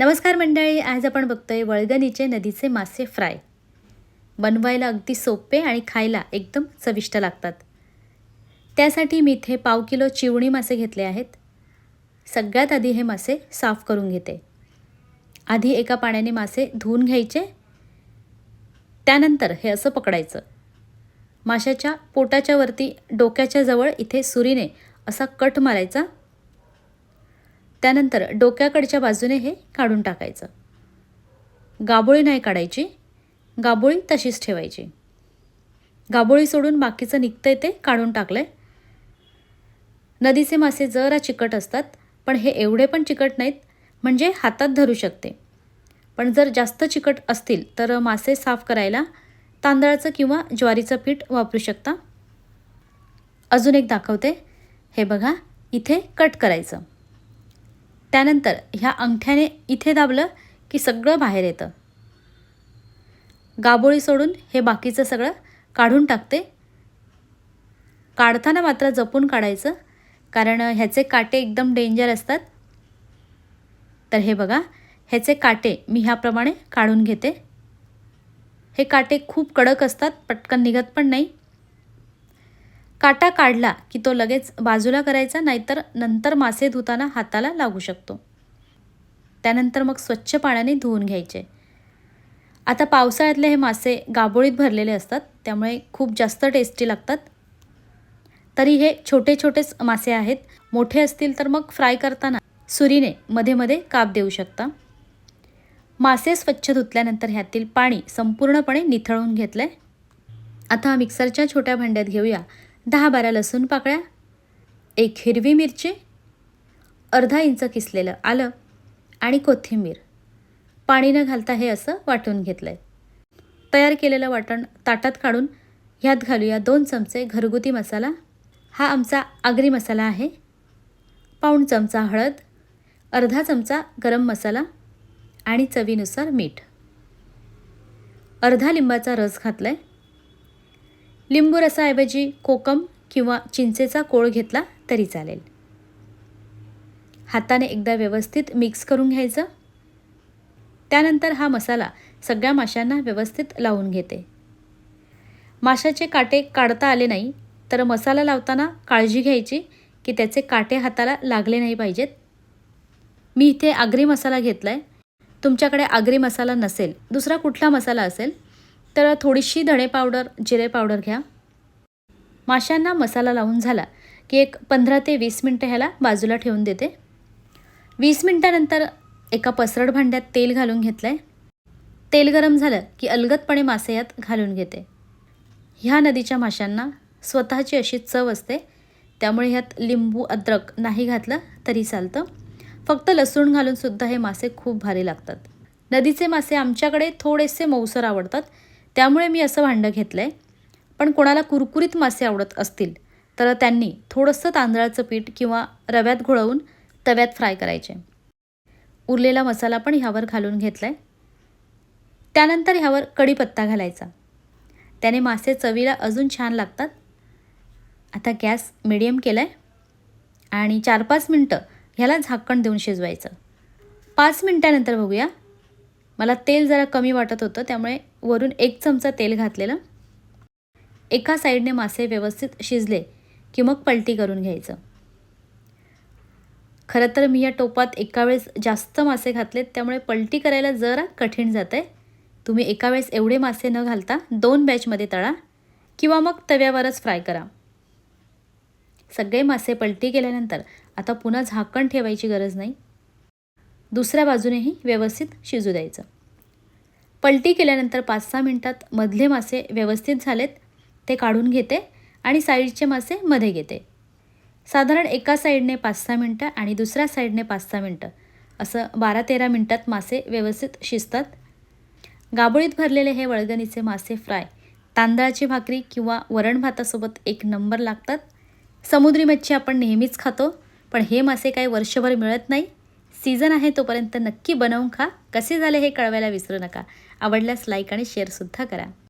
नमस्कार मंडळी आज आपण बघतोय वळगणीचे नदीचे मासे फ्राय. बनवायला अगदी सोपे आणि खायला एकदम चविष्ट लागतात. त्यासाठी मी इथे पाव किलो चिवणी मासे घेतले आहेत. सगळ्यात आधी हे मासे साफ करून घेते. आधी एका पाण्याने मासे धुवून घ्यायचे. त्यानंतर हे असं पकडायचं. माशाच्या पोटाच्या वरती डोक्याच्या जवळ इथे सुरीने असा कट मारायचा. त्यानंतर डोक्याकडच्या बाजूने हे काढून टाकायचं. गाबोळी नाही काढायची. गाबोळी तशीच ठेवायची. गाबोळी सोडून बाकीचं निघतंय ते काढून टाकलंय. नदीचे मासे जरा चिकट असतात पण हे एवढे पण चिकट नाहीत म्हणजे हातात धरू शकते. पण जर जास्त चिकट असतील तर मासे साफ करायला तांदळाचं किंवा ज्वारीचं पीठ वापरू शकता. अजून एक दाखवते. हे बघा इथे कट करायचं. त्यानंतर ह्या अंगठ्याने इथे दाबलं की सगळं बाहेर येतं. गाबोळी सोडून हे बाकीचं सगळं काढून टाकते. काढताना मात्र जपून काढायचं कारण ह्याचे काटे एकदम डेंजर असतात. तर हे बघा ह्याचे काटे मी ह्याप्रमाणे काढून घेते. हे काटे खूप कडक असतात पटकन निघत पण नाही. काटा काढला की तो लगेच बाजूला करायचा नाहीतर नंतर मासे धुताना हाताला लागू शकतो. त्यानंतर मग स्वच्छ पाण्याने धुवून घ्यायचे. आता पावसाळ्यातले हे मासे गाबोळीत भरलेले असतात त्यामुळे खूप जास्त टेस्टी लागतात. तरी हे छोटे छोटेच मासे आहेत मोठे असतील तर मग फ्राय करताना सुरीने मध्ये मध्ये काप देऊ शकता. मासे स्वच्छ धुतल्यानंतर ह्यातील पाणी संपूर्णपणे निथळून घेतलं आहे आता मिक्सरच्या छोट्या भांड्यात घेऊया. दहा बारा लसूण पाकळ्या एक हिरवी मिरची अर्धा इंच किसलेलं आलं आणि कोथिंबीर. पाणी न घालता हे असं वाटून घेतलं आहे तयार केलेलं वाटण ताटात काढून ह्यात घालूया दोन चमचे घरगुती मसाला. हा आमचा आगरी मसाला आहे. पाऊण चमचा हळद अर्धा चमचा गरम मसाला आणि चवीनुसार मीठ. अर्धा लिंबाचा रस घातला आहे लिंबू रसाऐवजी कोकम किंवा चिंचेचा कोळ घेतला तरी चालेल. हाताने एकदा व्यवस्थित मिक्स करून घ्यायचं. त्यानंतर हा मसाला सगळ्या माशांना व्यवस्थित लावून घेते. माशाचे काटे काढता आले नाही तर मसाला लावताना काळजी घ्यायची की त्याचे काटे हाताला लागले नाही पाहिजेत. मी इथे आगरी मसाला घेतला आहे तुमच्याकडे आगरी मसाला नसेल दुसरा कुठला मसाला असेल? तर थोडीशी धणे पावडर जिरे पावडर घ्या. माशांना मसाला लावून झाला की एक पंधरा ते वीस मिनटं ह्याला बाजूला ठेवून देते. वीस मिनटानंतर एका पसरड भांड्यात तेल घालून घेतलं आहे तेल गरम झालं की अलगदपणे मासे यात घालून घेते. ह्या नदीच्या माशांना स्वतःची अशी चव असते. त्यामुळे ह्यात लिंबू अद्रक नाही घातलं तरी चालतं. फक्त लसूण घालूनसुद्धा हे मासे खूप भारी लागतात. नदीचे मासे आमच्याकडे थोडेसे मऊसर आवडतात. त्यामुळे मी असं भांडं घेतलं आहे पण कोणाला कुरकुरीत मासे आवडत असतील तर त्यांनी थोडंसं तांदळाचं पीठ किंवा रव्यात घोळवून तव्यात फ्राय करायचे. उरलेला मसाला पण ह्यावर घालून घेतला आहे त्यानंतर ह्यावर कढीपत्ता घालायचा. त्याने मासे चवीला अजून छान लागतात. आता गॅस मिडियम केला आहे आणि चार पाच मिनटं ह्याला झाकण देऊन शिजवायचं. पाच मिनटानंतर बघूया मला तेल जरा कमी वाटत होतं त्यामुळे वरून एक चमचा तेल घातलेलं. एका साईडने मासे व्यवस्थित शिजले की मग पलटी करून घ्यायचं. खरं तर मी या टोपात एका वेळेस जास्त मासे घातलेत त्यामुळे पलटी करायला जरा कठीण जातं आहे तुम्ही एका वेळेस एवढे मासे न घालता दोन बॅचमध्ये तळा किंवा मग तव्यावरच फ्राय करा. सगळे मासे पलटी केल्यानंतर आता पुन्हा झाकण ठेवायची गरज नाही. दुसऱ्या बाजूनेही व्यवस्थित शिजू द्यायचं. पलटी केल्यानंतर पाच सहा मिनटात मधले मासे व्यवस्थित झालेत ते काढून घेते आणि साईडचे मासे मध्ये घेते. साधारण एका साईडने पाच सहा मिनटं आणि दुसऱ्या साईडने पाच सहा मिनटं. असं बारा तेरा मिनटात मासे व्यवस्थित शिजतात. गाबोळीत भरलेले हे वळगणीचे मासे फ्राय तांदळाची भाकरी किंवा वरण भातासोबत एक नंबर लागतात. समुद्री मच्छी आपण नेहमीच खातो पण हे मासे काही वर्षभर मिळत नाही. सीझन आहे तोपर्यंत नक्की बनवून खा. कसे झाले हे कळवायला विसरू नका. आवडल्यास लाईक आणि शेअरसुद्धा करा.